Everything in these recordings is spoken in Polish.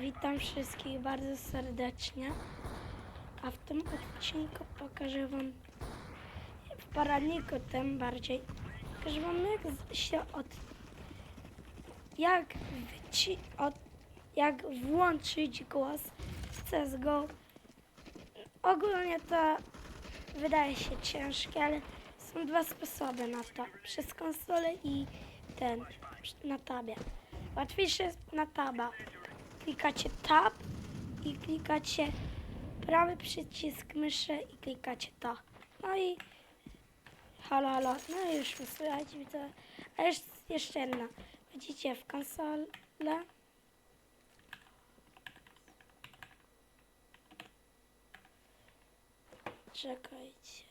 Witam wszystkich bardzo serdecznie. A w tym odcinku pokażę Wam, w poradniku tym bardziej, pokażę Wam jak się od, jak wyci, od, jak włączyć głos w CSGO. Ogólnie to wydaje się ciężkie, ale są dwa sposoby na to. Przez konsolę i ten, na tabie. Łatwiejsze jest na taba. Klikacie tab i klikacie prawy przycisk myszy i klikacie to. No i halo, halo. No i już wysłuchajcie mi to. A jeszcze, jeszcze jedna. Wchodzicie w konsolę. Czekajcie.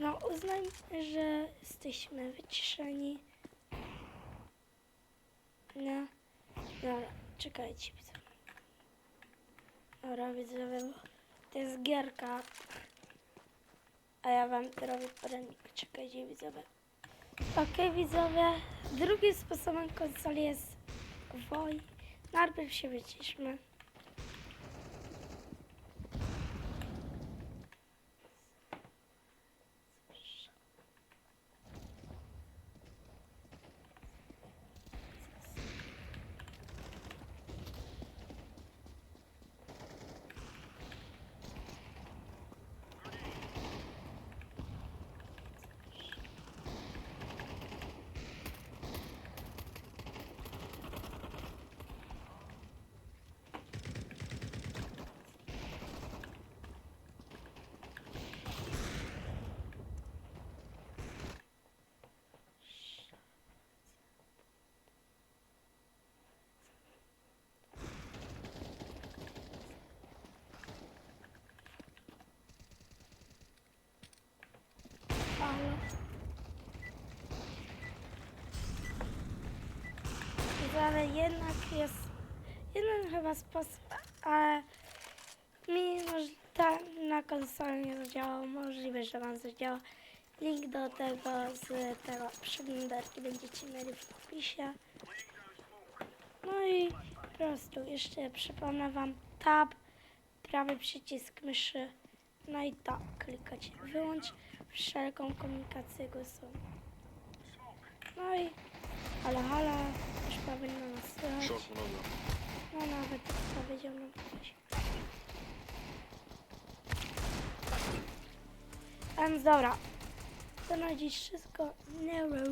No uznaj, że jesteśmy wyciszeni. No. Dobra, czekajcie. Dobra, widzowie, to jest gierka. A ja wam robię poradnik. Czekajcie, widzowie. Okej, widzowie. Drugim sposobem konsoli jest woj. Najpierw się wyciszmy. Halo. Ale jednak jest jeden chyba sposób, ale mi ta na konsoli nie zadziałał. Możliwe, że wam zadziała. Link do tego z tego przeglądarki będziecie mieli w opisie. No i po prostu jeszcze przypomnę wam tab, prawy przycisk myszy, no i tak, klikacie wyłącz wszelką komunikację głosową. No i halo, halo, powinno nas słychać. Short mnogo. No nawet powiedział nam ktoś. Więc dobra, to na dziś wszystko. Nie wiem.